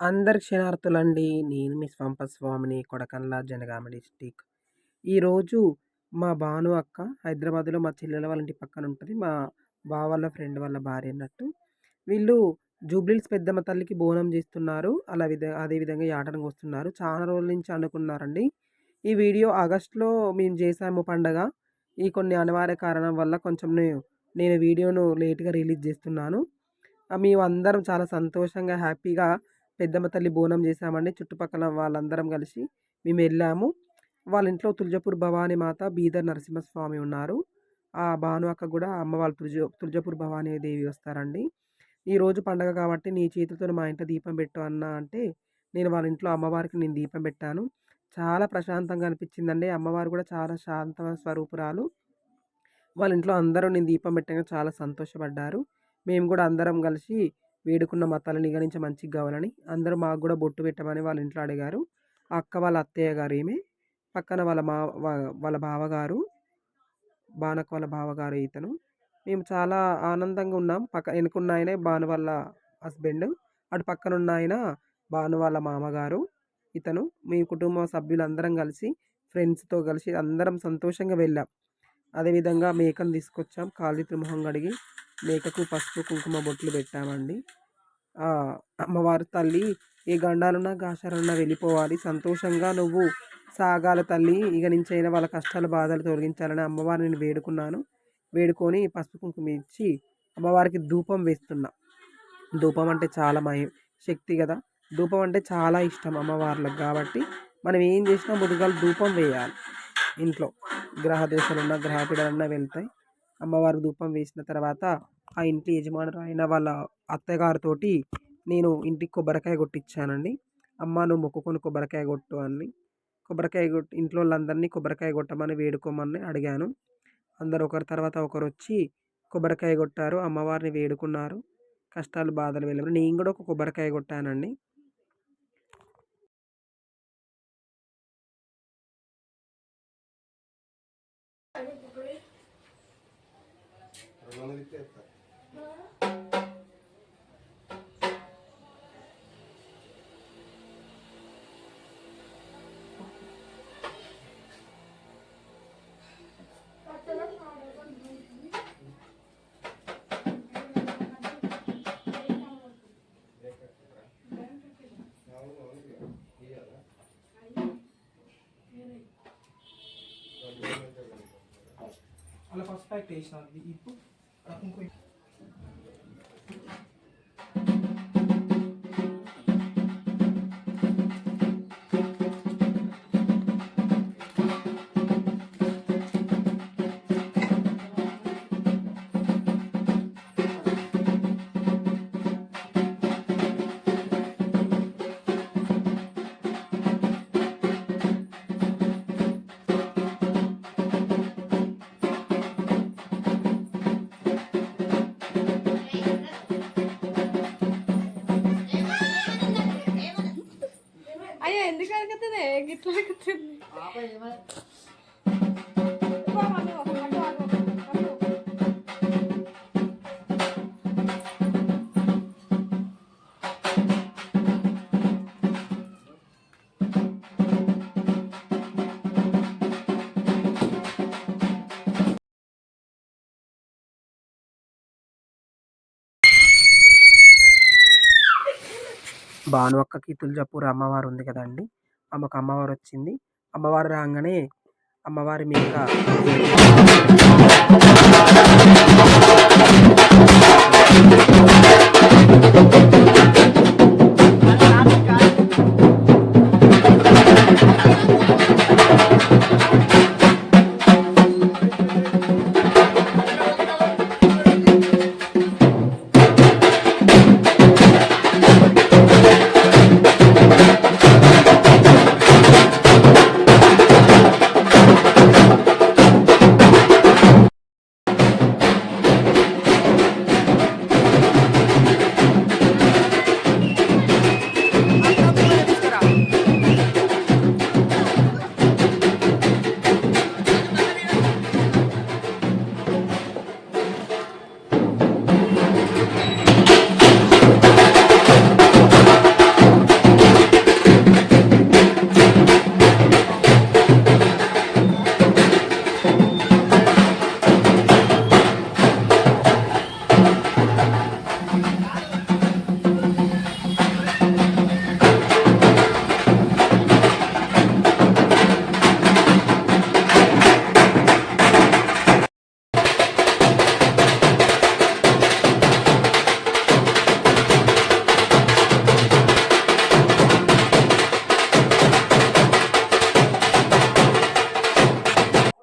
అందరి క్షణార్థులండి. నేను మీ స్వంప స్వామిని కొడకన్ల జనగామ డిస్టిక్ ఈరోజు మా భాను అక్క హైదరాబాద్‌లో మా చెల్లెల వాళ్ళ ఇంటి పక్కన ఉంటుంది మా బావ వాళ్ళ ఫ్రెండ్ వాళ్ళ భార్య అన్నట్టు. వీళ్ళు జూబ్లీల్స్ పెద్దమ్మ తల్లికి బోనం చేస్తున్నారు. అలా విధ అదే విధంగా వస్తున్నారు చాలా రోజుల నుంచి అనుకున్నారండి. ఈ వీడియో ఆగస్ట్‌లో మేము చేసాము పండగ. ఈ కొన్ని అనివార్య కారణం వల్ల కొంచెం నేను వీడియోను లేట్‌గా రిలీజ్ చేస్తున్నాను. మేము అందరం చాలా సంతోషంగా, హ్యాపీగా పెద్దమ్మ తల్లి బోనం చేశామండి. చుట్టుపక్కల వాళ్ళందరం కలిసి మేము వెళ్ళాము వాళ్ళ ఇంట్లో తులజపూర్ భవానీ మాత, బీదర్ నరసింహస్వామి ఉన్నారు. ఆ భాను అక్క కూడా అమ్మ వాళ్ళు తులజ తులజపూర్ భవానీ దేవి వస్తారండి. ఈరోజు పండగ కాబట్టి నీ చేతులతో మా ఇంట్లో దీపం పెట్టు అన్నా అంటే, నేను వాళ్ళ ఇంట్లో అమ్మవారికి నేను దీపం పెట్టాను. చాలా ప్రశాంతంగా అనిపించిందండి. అమ్మవారు కూడా చాలా శాంత స్వరూపురాలు. వాళ్ళ ఇంట్లో అందరూ నేను దీపం పెట్టంగా చాలా సంతోషపడ్డారు. మేము కూడా అందరం కలిసి వేడుకున్న మా గణించి ఇగ నుంచి మంచిగా కావాలని. అందరూ మాకు కూడా బొట్టు పెట్టమని వాళ్ళ ఇంట్లో అడిగారు. ఆ అక్క వాళ్ళ అత్తయ్య గారు ఏమి పక్కన వాళ్ళ మా వాళ్ళ బావగారు. బాణకు వాళ్ళ బావగారు ఇతను. మేము చాలా ఆనందంగా ఉన్నాం. పక్క వెనుకున్న ఆయనే భాను వాళ్ళ హస్బెండ్. అటు పక్కన ఉన్న ఆయన భాను వాళ్ళ మామగారు ఇతను. మీ కుటుంబ సభ్యులందరం కలిసి ఫ్రెండ్స్‌తో కలిసి అందరం సంతోషంగా వెళ్ళాం. అదేవిధంగా మేకను తీసుకొచ్చాం. కాళీ త్రిమొహం కడిగి మేకకు పసుపు, కుంకుమ బొట్లు పెట్టామండి. అమ్మవారు తల్లి ఏ గండాలున్నా, గాచారాలున్నా వెళ్ళిపోవాలి. సంతోషంగా నువ్వు సాగాల తల్లి. ఇక నుంచైనా వాళ్ళ కష్టాలు, బాధలు తొలగించాలని అమ్మవారిని వేడుకున్నాను. వేడుకొని పసుపు, కుంకుమ ఇచ్చి అమ్మవారికి ధూపం వేస్తున్నా. ధూపం అంటే చాలా మహి శక్తి కదా! ధూపం అంటే చాలా ఇష్టం అమ్మవార్లకు కాబట్టి మనం ఏం చేసినా ముదుగాలు ధూపం వేయాలి ఇంట్లో. గ్రహ దోషాలున్నా, గ్రహ వెళ్తాయి. అమ్మవారు ధూపం వేసిన తర్వాత ఆ ఇంటి యజమానురాలైన వాళ్ళ అత్తగారితోటి నేను ఇంటికి కొబ్బరికాయ కొట్టించానండి అమ్మ నువ్వు మొక్కుకొని కొబ్బరికాయ కొట్టు అని. కొబ్బరికాయ కొట్టి ఇంట్లో వాళ్ళందరినీ కొబ్బరికాయ కొట్టమని వేడుకోమని అడిగాను. అందరూ ఒకరి తర్వాత ఒకరు వచ్చి కొబ్బరికాయ కొట్టారు. అమ్మవారిని వేడుకున్నారు. కష్టాలు, బాధలు వెళ్ళారు నేను కూడా ఒక కొబ్బరికాయ కొట్టానండి. Gracias. falsificar peixe na vida. E, pum, భానుఅక్కకి Tuljapur అమ్మవారు ఉంది కదండి ఆమెకు అమ్మవారు వచ్చింది అమ్మవారు రాగానే అమ్మవారి మీద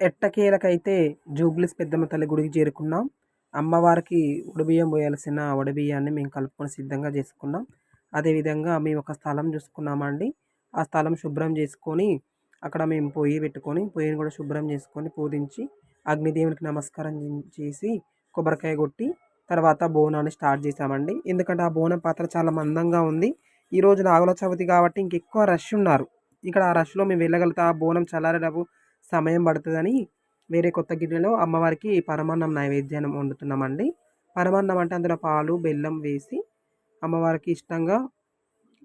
ఎట్టకేలకైతే జూబ్లీస్ పెద్దమ్మ తల్లి గుడికి చేరుకున్నాం. అమ్మవారికి ఉడిబియ్యం పోయాల్సిన వడబియ్యాన్ని మేము కలుపుకొని సిద్ధంగా చేసుకున్నాం. అదేవిధంగా మేము ఒక స్థలం చూసుకున్నామండి. ఆ స్థలం శుభ్రం చేసుకొని అక్కడ మేము పొయ్యి పెట్టుకొని పొయ్యిని కూడా శుభ్రం చేసుకొని పూజించి అగ్నిదేవునికి నమస్కారం చేసి కొబ్బరికాయ కొట్టి తర్వాత బోనాన్ని స్టార్ట్ చేసామండి ఎందుకంటే ఆ బోనం పాత్ర చాలా మందంగా ఉంది. ఈరోజు నాగుల చవితి కాబట్టి ఇంకెక్కువ రష్ ఉన్నారు. ఇక్కడ ఆ రష్లో మేము వెళ్ళగలుగుతా ఆ బోనం చల్లారేటప్పుడు సమయం పడుతుందని వేరే కొత్త గిన్నెలో అమ్మవారికి పరమాన్నం నైవేద్యం వండుతున్నామండి. పరమాన్నం అంటే అందులో పాలు బెల్లం వేసి అమ్మవారికి ఇష్టంగా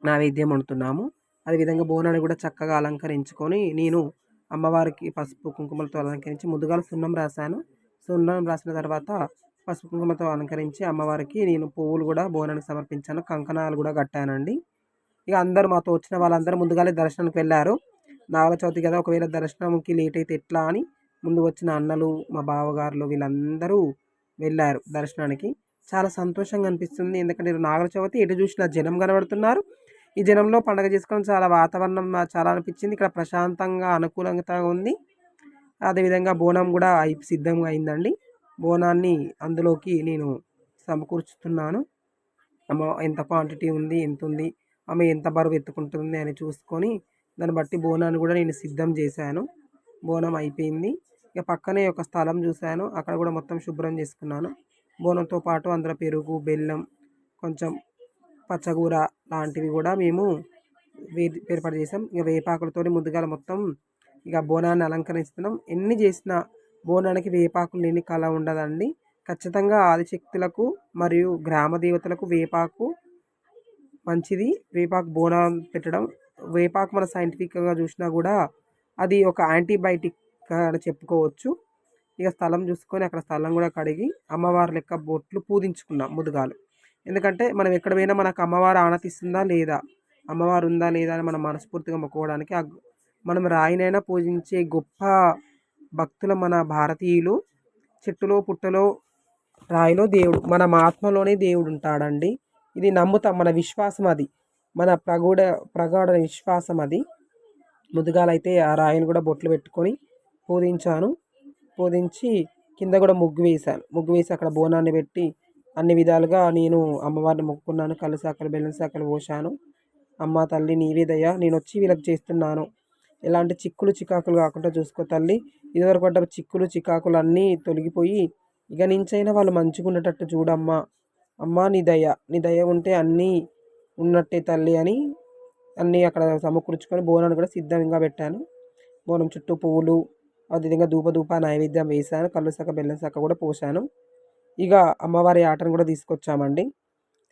నైవేద్యం వండుతున్నాము. అదేవిధంగా బోనాన్ని కూడా చక్కగా అలంకరించుకొని నేను అమ్మవారికి పసుపు కుంకుమలతో అలంకరించి ముందుగా సున్నం రాశాను. సున్నం రాసిన తర్వాత పసుపు కుంకుమతో అలంకరించి అమ్మవారికి నేను పువ్వులు కూడా బోనానికి సమర్పించాను. కంకణాలు కూడా కట్టానండి. ఇక అందరూ మాతో వచ్చిన వాళ్ళందరూ ముందుగానే దర్శనానికి వెళ్ళారు. నాగల చవితి కదా ఒకవేళ దర్శనంకి లేట్ అయితే ఎట్లా అని ముందు వచ్చిన అన్నలు మా బావగారులు వీళ్ళందరూ వెళ్ళారు దర్శనానికి. చాలా సంతోషంగా అనిపిస్తుంది. ఎందుకంటే నాగల చవితి ఎటు చూసినా జనం కనబడుతున్నారు. ఈ జనంలో పండగ చేసుకోవడం చాలా వాతావరణం చాలా అనిపించింది. ఇక్కడ ప్రశాంతంగా అనుకూలంగా ఉంది. అదేవిధంగా బోనం కూడా అయి సిద్ధంగా అయిందండి. బోనాన్ని అందులోకి నేను సమకూర్చుతున్నాను. అమ్మ ఎంత క్వాంటిటీ ఉంది ఎంత ఉంది ఆమె ఎంత బరువు ఎత్తుకుంటుంది అని చూసుకొని దాన్ని బట్టి బోనాన్ని కూడా నేను సిద్ధం చేశాను. బోనం అయిపోయింది. ఇక పక్కనే ఒక స్థలం చూశాను. అక్కడ కూడా మొత్తం శుభ్రం చేసుకున్నాను. బోనంతో పాటు అందులో పెరుగు బెల్లం కొంచెం పచ్చగూర లాంటివి కూడా మేము వే ఏర్పాటు చేసాం ఇక వేపాకులతో ముందుగాల మొత్తం ఇక బోనాన్ని అలంకరిస్తున్నాం. ఎన్ని చేసినా బోనానికి వేపాకులు లేని కళ ఉండదండి. ఖచ్చితంగా ఆదిశక్తులకు మరియు గ్రామ దేవతలకు వేపాకు మంచిది. వేపాకు బోనం పెట్టడం వేపాకు మన సైంటిఫిక్గా చూసినా కూడా అది ఒక యాంటీబయాటిక్ అని చెప్పుకోవచ్చు. ఇక స్థలం చూసుకొని అక్కడ స్థలం కూడా కడిగి అమ్మవారి లెక్క బొట్లు పూజించుకున్నాం ముదుగాలు. ఎందుకంటే మనం ఎక్కడ పోయినా మనకు అమ్మవారు ఆనతిస్తుందా లేదా? అమ్మవారు ఉందా లేదా అని మనం మనస్ఫూర్తిగా మొక్కుకోవడానికి ఆ మనం రాయినైనా పూజించే గొప్ప భక్తుల మన భారతీయులు చెట్టులో పుట్టలో రాయిలో దేవుడు మన ఆత్మలోనే దేవుడు ఉంటాడండి. ఇది నమ్ముతాం మన విశ్వాసం అది. మన ప్రగూఢ ప్రగాఢ విశ్వాసం అది. ముదుగాలైతే ఆ రాయిని కూడా బొట్లు పెట్టుకొని పూజించాను పూజించి కింద కూడా ముగ్గు వేశాను. ముగ్గు వేసి అక్కడ బోనాన్ని పెట్టి అన్ని విధాలుగా నేను అమ్మవారిని మొక్కుకున్నాను. కళ్ళు శాఖలు బెల్లం శాఖలు పోసాను అమ్మ తల్లి నీవేదయ్యా దయ. నేను వచ్చి వీళ్ళకి చేస్తున్నాను. ఎలాంటి చిక్కులు చికాకులు కాకుండా చూసుకో తల్లి. ఇదివరకు పడ్డ చిక్కులు చికాకులు అన్నీ తొలగిపోయి ఇక నుంచైనా వాళ్ళు మంచిగా ఉండేటట్టు చూడమ్మా. అమ్మా నీ దయ. నీ దయ ఉంటే అన్నీ ఉన్నట్టే తల్లి అని అన్నీ అక్కడ సమకూర్చుకొని బోనాన్ని కూడా సిద్ధంగా పెట్టాను. బోనం చుట్టూ పువ్వులు అదేవిధంగా ధూపధూప నైవేద్యం వేశాను. కళ్ళు శాఖ బెల్లం శాఖ కూడా పోసాను ఇక అమ్మవారి ఆటను కూడా తీసుకొచ్చామండి.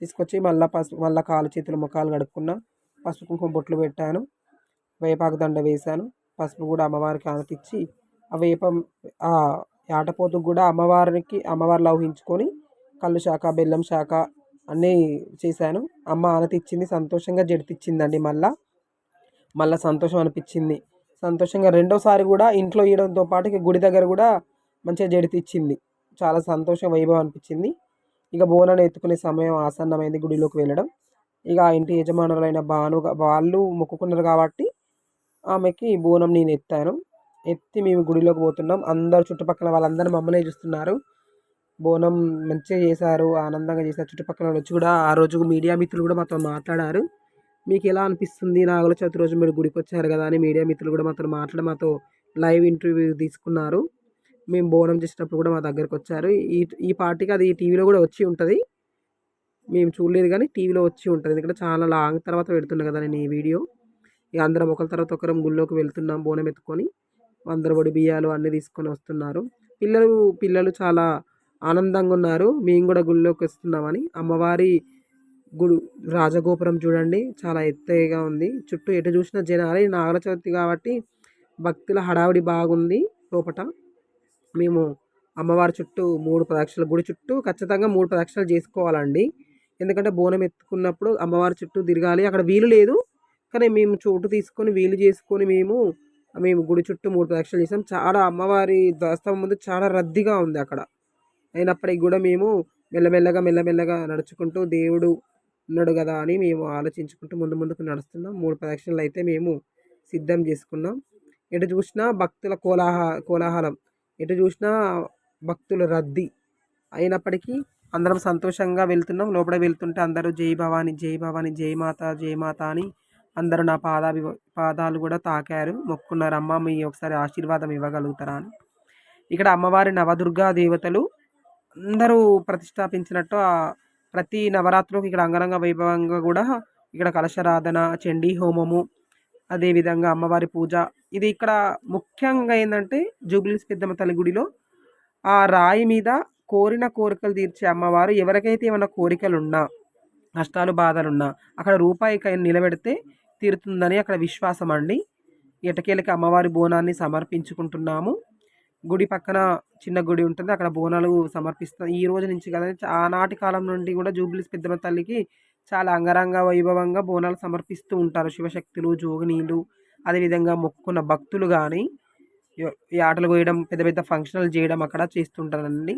తీసుకొచ్చి మళ్ళీ పసుపు మళ్ళీ కాలు చేతులు ముఖాలు కడుక్కున్న పసుపు కుంకుమ బొట్లు పెట్టాను. వేపాకు దండ వేశాను. పసుపు కూడా అమ్మవారికి ఆనతిచ్చి ఆ వేపం ఆ ఆటపోతుకు కూడా అమ్మవారికి అమ్మవారిలో ఊహించుకొని కళ్ళు శాఖ బెల్లం శాఖ అన్నీ చేశాను. అమ్మ ఆనతి ఇచ్చింది సంతోషంగా జడితిచ్చిందండి మళ్ళా. మళ్ళీ సంతోషం అనిపించింది. సంతోషంగా రెండోసారి కూడా ఇంట్లో ఇవ్వడంతో పాటు ఇక గుడి దగ్గర కూడా మంచిగా జడితిచ్చింది. చాలా సంతోషం వైభవం అనిపించింది. ఇక బోనాన్ని ఎత్తుకునే సమయం ఆసన్నమైంది గుడిలోకి వెళ్ళడం. ఇక ఆ ఇంటి యజమానులైన భాను వాళ్ళు మొక్కుకున్నారు కాబట్టి ఆమెకి బోనం నేను ఎత్తాను. ఎత్తి మేము గుడిలోకి పోతున్నాం. అందరు చుట్టుపక్కల వాళ్ళందరూ మమ్మల్ని చూస్తున్నారు. బోనం మంచిగా చేశారు ఆనందంగా చేశారు. చుట్టుపక్కల వచ్చి కూడా ఆ రోజు మీడియా మిత్రులు కూడా మాతో మాట్లాడారు. మీకు ఎలా అనిపిస్తుంది నాగుల చవితి రోజు మీరు గుడికి వచ్చారు కదా అని మీడియా మిత్రులు కూడా మాతో మాట్లాడి మాతో లైవ్ ఇంటర్వ్యూ తీసుకున్నారు. మేము బోనం చేసేటప్పుడు కూడా మా దగ్గరకు వచ్చారు. ఈ ఈ పార్టీకి అది టీవీలో కూడా వచ్చి ఉంటుంది. మేము చూడలేదు కానీ టీవీలో వచ్చి ఉంటుంది. ఎందుకంటే చాలా లాంగ్ తర్వాత పెడుతున్నా కదా నేను ఈ వీడియో. ఇక అందరం ఒకరి తర్వాత ఒకరం గుళ్ళోకి వెళ్తున్నాం బోనం ఎత్తుకొని. అందరు ఒడి బియ్యాలు అన్నీ తీసుకొని వస్తున్నారు. పిల్లలు పిల్లలు చాలా ఆనందంగా ఉన్నారు. మేము కూడా గుళ్ళోకి వస్తున్నామని. అమ్మవారి గుడి రాజగోపురం చూడండి. చాలా ఎత్తైగా ఉంది. చుట్టూ ఎటు చూసిన జనాలే. నాగల చవితి కాబట్టి భక్తుల హడావిడి బాగుంది లోపట. మేము అమ్మవారి చుట్టూ మూడు ప్రదక్షిణలు గుడి చుట్టూ ఖచ్చితంగా మూడు ప్రదక్షిణలు చేసుకోవాలండి. ఎందుకంటే బోనం ఎత్తుకున్నప్పుడు అమ్మవారి చుట్టూ తిరగాలి. అక్కడ వీలు లేదు. కానీ మేము చోటు తీసుకొని వీలు చేసుకొని మేము మేము గుడి చుట్టూ మూడు ప్రదక్షిణలు చేసాం. చాలా అమ్మవారి దస్తవం ముందు చాలా రద్దీగా ఉంది అక్కడ. అయినప్పటికీ కూడా మేము మెల్లమెల్లగా మెల్లమెల్లగా నడుచుకుంటూ దేవుడు ఉన్నాడు కదా అని మేము ఆలోచించుకుంటూ ముందు ముందుకు నడుస్తున్నాం. మూడు ప్రదక్షిణలు అయితే మేము సిద్ధం చేసుకున్నాం. ఎటు చూసినా భక్తుల కోలాహ కోలాహలం ఎటు చూసినా భక్తుల రద్దీ అయినప్పటికీ అందరం సంతోషంగా వెళ్తున్నాం. లోపల వెళ్తుంటే అందరూ జై భవాని జై భవాని జై మాత జై మాత అని అందరూ నా పాదాభి పాదాలు కూడా తాకారు. మొక్కున్నారు. అమ్మ మీ ఒకసారి ఆశీర్వాదం ఇవ్వగలుగుతారా అని. ఇక్కడ అమ్మవారి నవదుర్గా దేవతలు అందరూ ప్రతిష్టాపించినట్టు ప్రతి నవరాత్రులకు ఇక్కడ అంగరంగ వైభవంగా కూడా ఇక్కడ కలశరాధన చండీ హోమము అదేవిధంగా అమ్మవారి పూజ. ఇది ఇక్కడ ముఖ్యంగా ఏంటంటే జూబ్లీస్ పెద్దమ్మ తల్లి గుడిలో ఆ రాయి మీద కోరిన కోరికలు తీర్చే అమ్మవారు ఎవరికైతే ఏమైనా కోరికలు ఉన్నా కష్టాలు బాధలున్నా అక్కడ రూపాయికైనా నిలబెడితే తీరుతుందని అక్కడ విశ్వాసం అండి ఎటకేలకి అమ్మవారి బోనాన్ని సమర్పించుకుంటున్నాము. గుడి పక్కన చిన్న గుడి ఉంటుంది. అక్కడ బోనాలు సమర్పిస్తా ఈ రోజు నుంచి కదా ఆనాటి కాలం నుండి కూడా జూబ్లీస్ పెద్దమ్మ తల్లికి చాలా అంగరంగ వైభవంగా బోనాలు సమర్పిస్తూ ఉంటారు. శివశక్తులు జోగినీలు అదేవిధంగా మొక్కుకున్న భక్తులు కానీ ఈ ఆటలు కోయడం పెద్ద పెద్ద ఫంక్షన్లు చేయడం అక్కడ చేస్తుంటారండి.